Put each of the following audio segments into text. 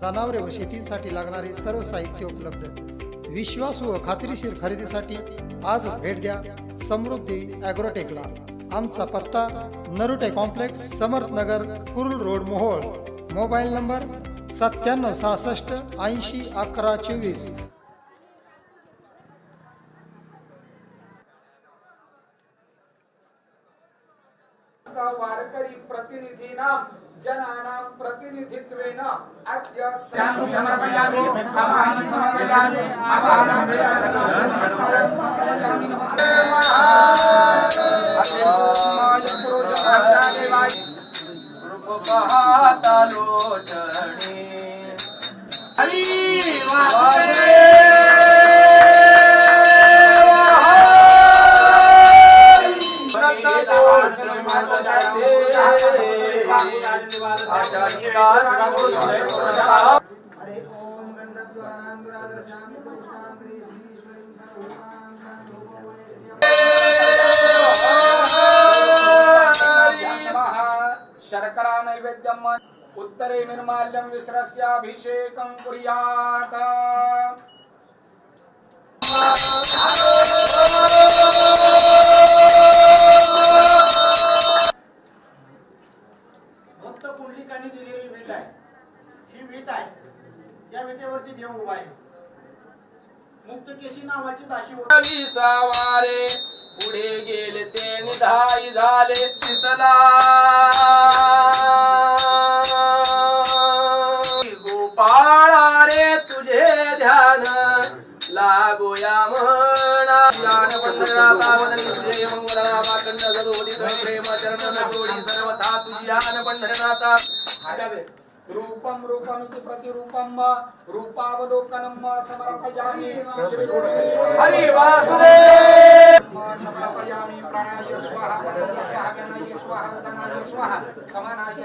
जनावरे व शेतीसाठी लागणारे सर्व साहित्य उपलब्ध विश्वास व खात्रीशीर खरेदीसाठी आजच भेट द्या समृद्धी ॲग्रोटेकला. आमचा पत्ता Narute complex Samarth Nagar Kurul road Mohol. Mobile number सत्त्याण्णव सहासष्ट ऐंशी अकरा चोवीस. वारकरी प्रतिनिधी नाम జనానాం ప్రతినిధిత్వేన అద్య సమర్పయామి అపహనం సమర్పయామి అపహనం ओम गंधद्वारां नित्यपुष्टां गरी श्रीश्वरीं सर्वभूतानां सान्रूपो शर्करा नैवेद्यम उत्तरे निर्माल्यम विश्रस्याभिषेकं कुर्यात्। भक्त कुंडलिकांनी दिलेली भेट आहे. ही भेट आहे. या विटेवरती देव उभा आहे. मुक्तकेशी नावाची दाशी होती. सावारे पुढे गेले ते निधाई झाले दिसला. गोपाळा रे तुझे ध्यान लागोया म्हणा. ज्ञान पंढरनाथा वदनी तुझे मंगला माकंड सदोदित प्रेम चरण जोडी सर्वथा तुझी ज्ञान पंढरनाथा रूपं रूपमिति प्रतिरूपं रूपावलोकनं समर्पयामि। हरि वासुदेव! समर्पयामि प्राणाय स्वाहा प्राणाय स्वाहा गणाय स्वाहा। उदनाय स्वाहा समानाय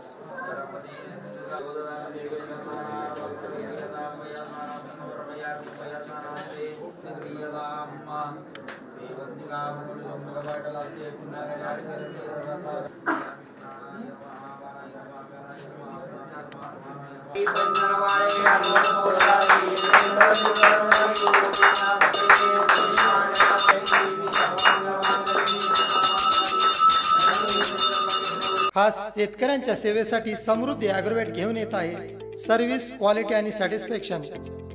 खास शेतकऱ्यांच्या सेवेसाठी समृद्धी ॲग्रोवेट घेऊन येत आहे. सर्व्हिस क्वालिटी आणि सॅटिस्फॅक्शन